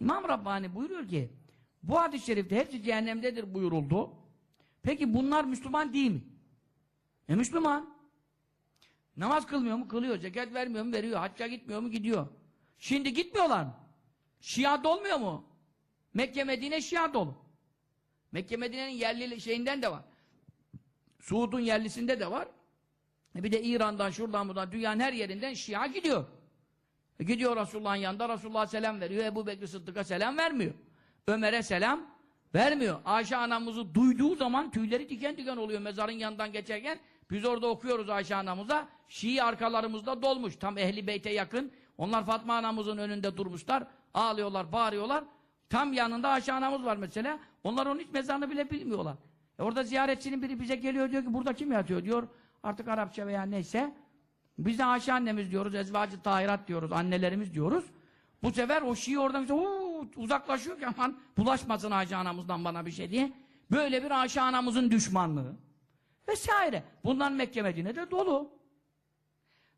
İmam Rabbani buyuruyor ki bu hadis-i şerifte hepsi cehennemdedir buyuruldu. Peki bunlar Müslüman değil mi? E Müslüman. Namaz kılmıyor mu? Kılıyor. Zekat vermiyor mu? Veriyor. Hacca gitmiyor mu? Gidiyor. Şimdi gitmiyorlar mı? Şia dolmuyor mu? Mekke Medine Şia dolu. Mekke Medine'nin yerli şeyinden de var. Suud'un yerlisinde de var. E bir de İran'dan, şuradan, buradan, dünyanın her yerinden Şia gidiyor. E gidiyor Resulullah'ın yanında, Resulullah'a selam veriyor. Ebu Bekir Sıddık'a selam vermiyor. Ömer'e selam vermiyor. Ayşe anamızı duyduğu zaman tüyleri diken diken oluyor mezarın yanından geçerken. Biz orada okuyoruz Ayşe anamıza. Şii arkalarımızda dolmuş. Tam Ehli Beyt'e yakın. Onlar Fatma anamızın önünde durmuşlar. Ağlıyorlar, bağırıyorlar. Tam yanında Ayşe anamız var mesela. Onlar onun hiç mezarını bile bilmiyorlar. E orada ziyaretçinin biri bize geliyor diyor ki burada kim yatıyor diyor. Artık Arapça veya neyse. Biz de Ayşe annemiz diyoruz, ezvacı tahirat diyoruz, annelerimiz diyoruz. Bu sefer o Şii oradan "Huu!" uzaklaşıyor ki aman bulaşmasın Ayşe anamızdan bana bir şey diye. Böyle bir Ayşe anamızın düşmanlığı. Vesaire. Bundan Mekke Medine'de dolu.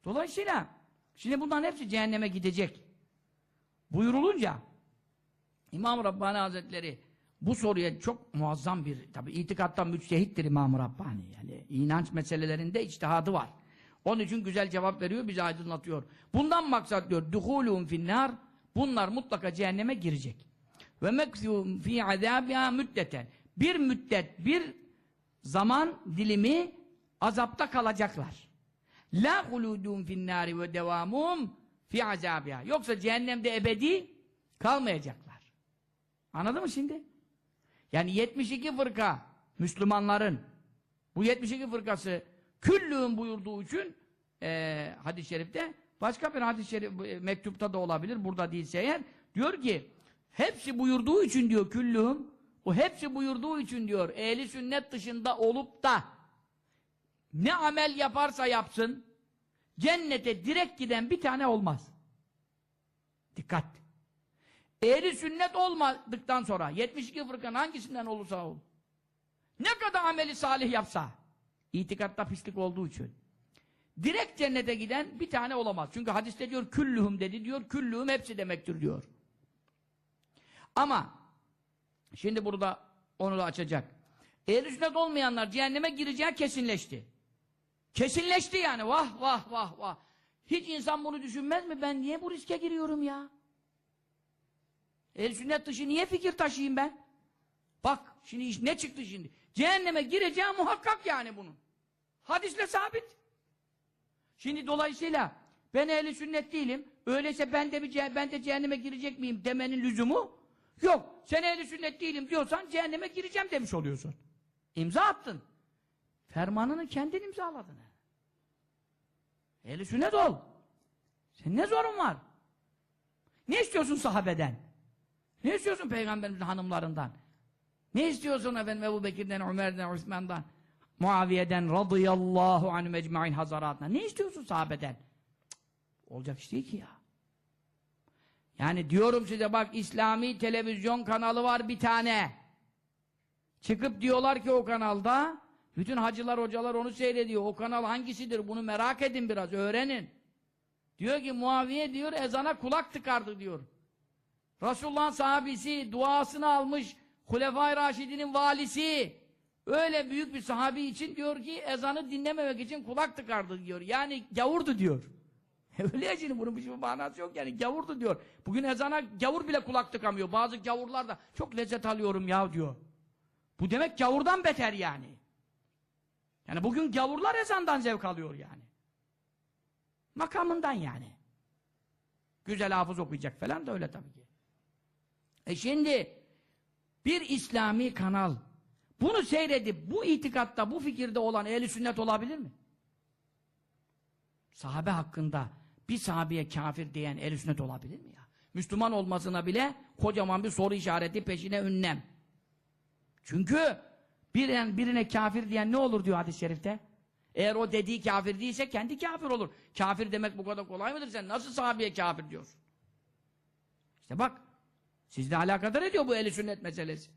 Dolayısıyla şimdi bunların hepsi cehenneme gidecek. Buyurulunca İmam Rabbani Hazretleri bu soruya çok muazzam bir tabi itikattan müçtehittir İmam Rabbani yani inanç meselelerinde içtihadı var. Onun için güzel cevap veriyor, bizi aydınlatıyor. Bundan maksat diyor, duhulun finnar, bunlar mutlaka cehenneme girecek. Ve meksûm fi azâbiha müddeten. Bir müddet, bir zaman dilimi azapta kalacaklar. La huludun finnâri ve devamum fi azâbiha. Yoksa cehennemde ebedi kalmayacaklar. Anladın mı şimdi? Yani 72 fırka Müslümanların bu 72 fırkası küllüğün buyurduğu için e, hadis-i şerifte başka bir hadis-i şerif e, mektupta da olabilir burada değilse eğer diyor ki hepsi buyurduğu için diyor küllüğüm o hepsi buyurduğu için diyor ehli sünnet dışında olup da ne amel yaparsa yapsın cennete direkt giden bir tane olmaz. Dikkat! Ehli sünnet olmadıktan sonra 72 fırkanın hangisinden olursa ol. Ne kadar ameli salih yapsa itikatta pislik olduğu için direkt cennete giden bir tane olamaz. Çünkü hadiste diyor küllühüm dedi diyor küllühüm hepsi demektir diyor. Ama şimdi burada onu da açacak. Ehl-i sünnet olmayanlar cehenneme gireceği kesinleşti. Kesinleşti yani vah vah vah vah. Hiç insan bunu düşünmez mi? Ben niye bu riske giriyorum ya? Ehl-i sünnet dışı niye fikir taşıyayım ben? Bak şimdi iş ne çıktı şimdi? Cehenneme gireceği muhakkak yani bunun. Hadisle sabit. Şimdi dolayısıyla ben ehli sünnet değilim. Öyleyse ben de bir ce- ben de cehenneme girecek miyim demenin lüzumu yok. Sen ehli sünnet değilim diyorsan cehenneme gireceğim demiş oluyorsun. İmza attın. Fermanını kendin imzaladın. Ehli sünnet ol. Sen ne zorun var? Ne istiyorsun sahabeden? Ne istiyorsun peygamberimizin hanımlarından? Ne istiyorsun efendim Ebu Bekir'den, Ömer'den, Osman'dan, Muaviye'den, radıyallahu anhü mecmain hazaratına? Ne istiyorsun sahabeden? Cık, olacak iş değil ki ya. Yani diyorum size bak İslami televizyon kanalı var bir tane. Çıkıp diyorlar ki o kanalda bütün hacılar hocalar onu seyrediyor. O kanal hangisidir? Bunu merak edin biraz, öğrenin. Diyor ki Muaviye diyor ezana kulak tıkardı diyor. Resulullah'ın sahabisi, duasını almış, Hulefai Raşidi'nin valisi, öyle büyük bir sahabi için diyor ki ezanı dinlememek için kulak tıkardı diyor. Yani gavurdu diyor. öyle ya şimdi bunun bir manası yok yani gavurdu diyor. Bugün ezana gavur bile kulak tıkamıyor. Bazı gavurlar da çok lezzet alıyorum ya diyor. Bu demek gavurdan beter yani. Yani bugün gavurlar ezandan zevk alıyor yani. Makamından yani. Güzel hafız okuyacak falan da öyle tabii ki. E şimdi bir İslami kanal bunu seyredip bu itikatta, bu fikirde olan ehli sünnet olabilir mi? Sahabe hakkında bir sahabeye kafir diyen ehli sünnet olabilir mi ya? Müslüman olmasına bile kocaman bir soru işareti peşine ünlem. Çünkü birine, birine kafir diyen ne olur diyor hadis-i şerifte? Eğer o dediği kafir değilse kendi kafir olur. Kafir demek bu kadar kolay mıdır? Sen nasıl sahabeye kafir diyorsun? İşte bak, sizle alakadar ediyor bu eli sünnet meselesi.